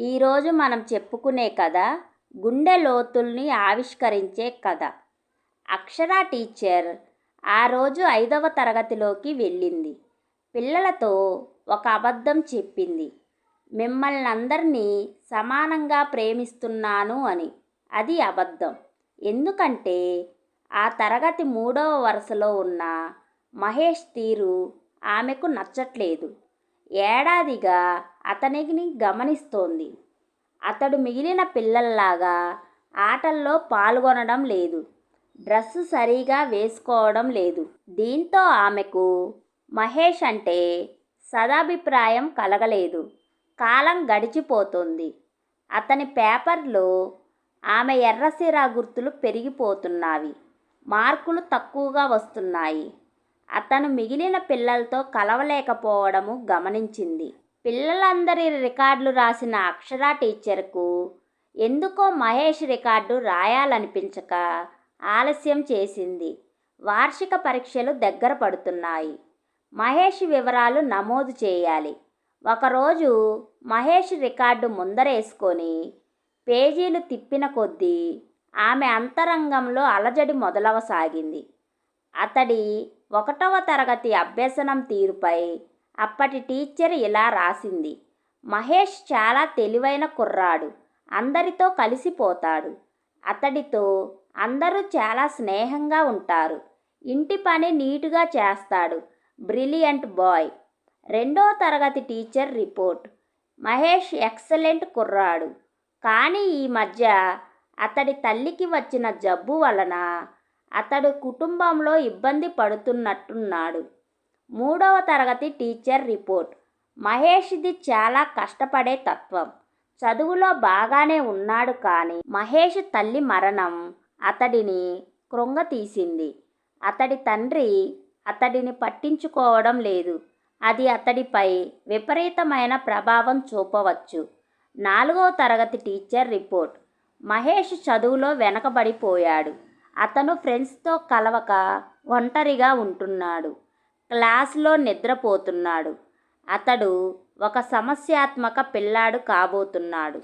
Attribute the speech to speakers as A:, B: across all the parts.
A: ఈరోజు మనం చెప్పుకునే కథ గుండె లోతుల్ని ఆవిష్కరించే కథ. అక్షర టీచర్ ఆ రోజు ఐదవ తరగతిలోకి వెళ్ళింది. పిల్లలతో ఒక అబద్ధం చెప్పింది. మిమ్మల్ని అందరినీ సమానంగా ప్రేమిస్తున్నాను అని. అది అబద్ధం. ఎందుకంటే ఆ తరగతి మూడవ వరుసలో ఉన్న మహేష్ తీరు ఆమెకు నచ్చట్లేదు. ఏడాదిగా అతనిని గమనిస్తోంది. అతడు మిగిలిన పిల్లల్లాగా ఆటల్లో పాల్గొనడం లేదు. డ్రెస్సు సరిగా వేసుకోవడం లేదు. దీంతో ఆమెకు మహేష్ అంటే సదాభిప్రాయం కలగలేదు. కాలం గడిచిపోతుంది. అతని పేపర్లో ఆమె ఎర్రసిరా గుర్తులు పెరిగిపోతున్నావి మార్కులు తక్కువగా వస్తున్నాయి. అతను మిగిలిన పిల్లలతో కలవలేకపోవడము గమనించింది. పిల్లలందరి రికార్డులు రాసిన అక్షర టీచర్కు ఎందుకో మహేష్ రికార్డు రాయాలనిపించక ఆలస్యం చేసింది. వార్షిక పరీక్షలు దగ్గర పడుతున్నాయి. మహేష్ వివరాలు నమోదు చేయాలి. ఒకరోజు మహేష్ రికార్డు ముందరేసుకొని పేజీలు తిప్పిన కొద్దీ ఆమె అంతరంగంలో అలజడి మొదలవసాగింది. అతడి ఒకటవ తరగతి అభ్యసనం తీరుపై అప్పటి టీచర్ ఇలా రాసింది. మహేష్ చాలా తెలివైన కుర్రాడు. అందరితో కలిసిపోతాడు అతడితో అందరూ చాలా స్నేహంగా ఉంటారు. ఇంటి పని నీటుగా చేస్తాడు. Brilliant boy. రెండో తరగతి టీచర్ రిపోర్ట్. మహేష్ ఎక్సలెంట్ కుర్రాడు. కానీ ఈ మధ్య అతడి తల్లికి వచ్చిన జబ్బు వలన అతడు కుటుంబంలో ఇబ్బంది పడుతున్నట్టున్నాడు. మూడవ తరగతి టీచర్ రిపోర్ట్. మహేష్ది చాలా కష్టపడే తత్వం. చదువులో బాగానే ఉన్నాడు కానీ మహేష్ తల్లి మరణం అతడిని కృంగతీసింది అతడి తండ్రి అతడిని పట్టించుకోవడం లేదు. అది అతడిపై విపరీతమైన ప్రభావం చూపవచ్చు. నాలుగవ తరగతి టీచర్ రిపోర్ట్. మహేష్ చదువులో వెనకబడిపోయాడు. అతను ఫ్రెండ్స్తో కలవక ఒంటరిగా ఉంటున్నాడు. క్లాస్లో నిద్రపోతున్నాడు. అతడు ఒక సమస్యాత్మక పిల్లాడు కాబోతున్నాడు.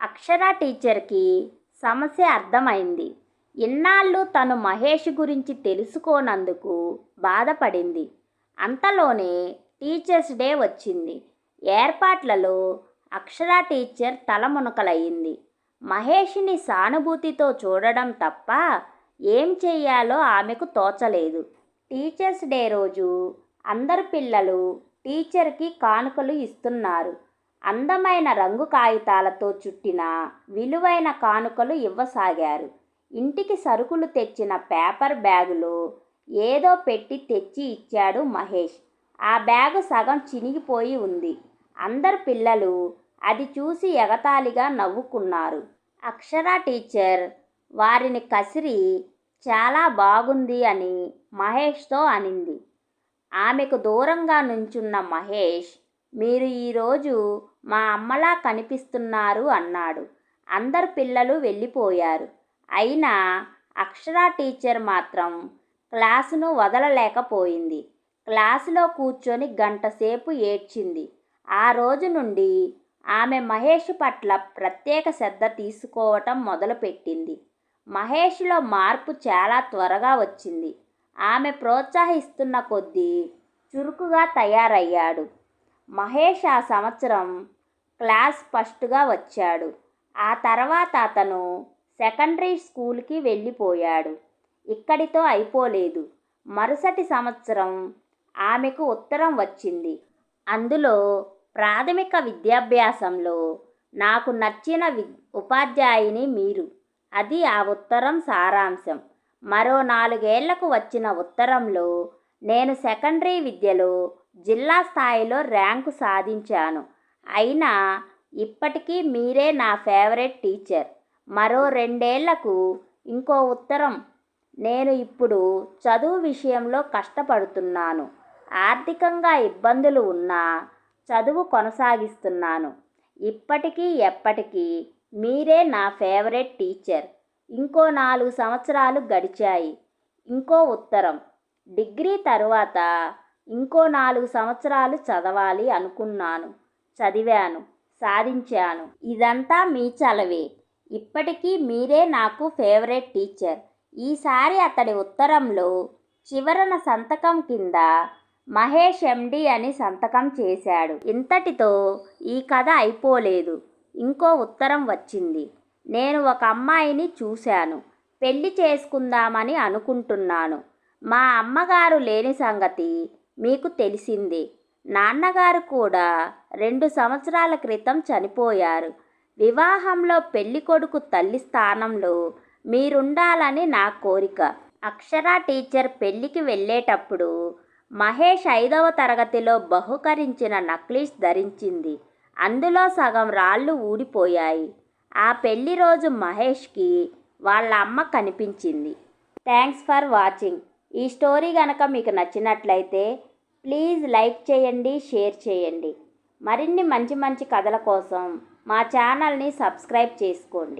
A: అక్షర టీచర్కి సమస్య అర్థమైంది. ఇన్నాళ్ళు తను మహేష్ గురించి తెలుసుకోనందుకు బాధపడింది. అంతలోనే టీచర్స్ డే వచ్చింది. ఏర్పాట్లలో అక్షర టీచర్ తలమునకలయ్యింది మహేష్ని సానుభూతితో చూడడం తప్ప ఏం చెయ్యాలో ఆమెకు తోచలేదు. టీచర్స్ డే రోజు అందరు పిల్లలు టీచర్కి కానుకలు ఇస్తున్నారు. అందమైన రంగు కాగితాలతో చుట్టిన విలువైన కానుకలు ఇవ్వసాగారు. ఇంటికి సరుకులు తెచ్చిన పేపర్ బ్యాగులో ఏదో పెట్టి తెచ్చి ఇచ్చాడు మహేష్. ఆ బ్యాగు సగం చినిగిపోయి ఉంది. అందరు పిల్లలు అది చూసి ఎగతాళిగా నవ్వుకున్నారు. అక్షర టీచర్ వారిని కసిరి చాలా బాగుంది అని మహేష్తో అనింది. ఆమెకు దూరంగా నుంచున్న మహేష్ మీరు ఈరోజు మా అమ్మలా కనిపిస్తున్నారు అన్నాడు. అందరు పిల్లలు వెళ్ళిపోయారు. అయినా అక్షర టీచర్ మాత్రం క్లాసును వదలలేకపోయింది. క్లాసులో కూర్చొని గంటసేపు ఏడ్చింది. ఆ రోజు నుండి ఆమె మహేష్ పట్ల ప్రత్యేక శ్రద్ధ తీసుకోవటం మొదలుపెట్టింది. మహేష్లో మార్పు చాలా త్వరగా వచ్చింది. ఆమె ప్రోత్సహిస్తున్న కొద్దీ చురుకుగా తయారయ్యాడు. మహేష్ ఆ సంవత్సరం క్లాస్ ఫస్ట్గా వచ్చాడు. ఆ తర్వాత అతను సెకండరీ స్కూల్కి వెళ్ళిపోయాడు. ఇక్కడితో అయిపోలేదు. మరుసటి సంవత్సరం ఆమెకు ఉత్తరం వచ్చింది. అందులో ప్రాథమిక విద్యాభ్యాసంలో నాకు నచ్చిన వి ఉపాధ్యాయుని మీరు. అది ఆ ఉత్తరం సారాంశం. మరో నాలుగేళ్ళకు వచ్చిన ఉత్తరంలో నేను సెకండరీ విద్యలో జిల్లా స్థాయిలో ర్యాంకు సాధించాను. అయినా ఇప్పటికీ మీరే నా ఫేవరెట్ టీచర్. మరో రెండేళ్ళకు ఇంకో ఉత్తరం. నేను ఇప్పుడు చదువు విషయంలో కష్టపడుతున్నాను. ఆర్థికంగా ఇబ్బందులు ఉన్నా చదువు కొనసాగిస్తున్నాను. ఇప్పటికీ ఎప్పటికీ మీరే నా ఫేవరెట్ టీచర్. ఇంకో నాలుగు సంవత్సరాలు గడిచాయి. ఇంకో ఉత్తరం డిగ్రీ తరువాత ఇంకో నాలుగు సంవత్సరాలు చదవాలి అనుకున్నాను. చదివాను సాధించాను. ఇదంతా మీ చలవే. ఇప్పటికీ మీరే నాకు ఫేవరెట్ టీచర్. ఈసారి అతడి ఉత్తరంలో చివరన సంతకం కింద మహేష్ ఎండి అని సంతకం చేశాడు. ఇంతటితో ఈ కథ అయిపోలేదు. ఇంకో ఉత్తరం వచ్చింది. నేను ఒక అమ్మాయిని చూశాను. పెళ్ళి చేసుకుందామని అనుకుంటున్నాను. మా అమ్మగారు లేని సంగతి మీకు తెలిసింది. నాన్నగారు కూడా రెండు సంవత్సరాల క్రితం చనిపోయారు. వివాహంలో పెళ్ళి కొడుకు తల్లి స్థానంలో మీరుండాలని నా కోరిక. అక్షర టీచర్ పెళ్ళికి వెళ్ళేటప్పుడు మహేష్ ఐదవ తరగతిలో బహుకరించిన నక్లీస్ ధరించింది. అందులో సగం రాళ్ళు ఊడిపోయాయి. ఆ పెళ్ళి రోజు మహేష్కి వాళ్ళ అమ్మ కనిపించింది. Thanks for watching. ఈ స్టోరీ కనుక మీకు నచ్చినట్లయితే ప్లీజ్ లైక్ చేయండి షేర్ చేయండి. మరిన్ని మంచి మంచి కథల కోసం మా ఛానల్ని సబ్స్క్రైబ్ చేసుకోండి.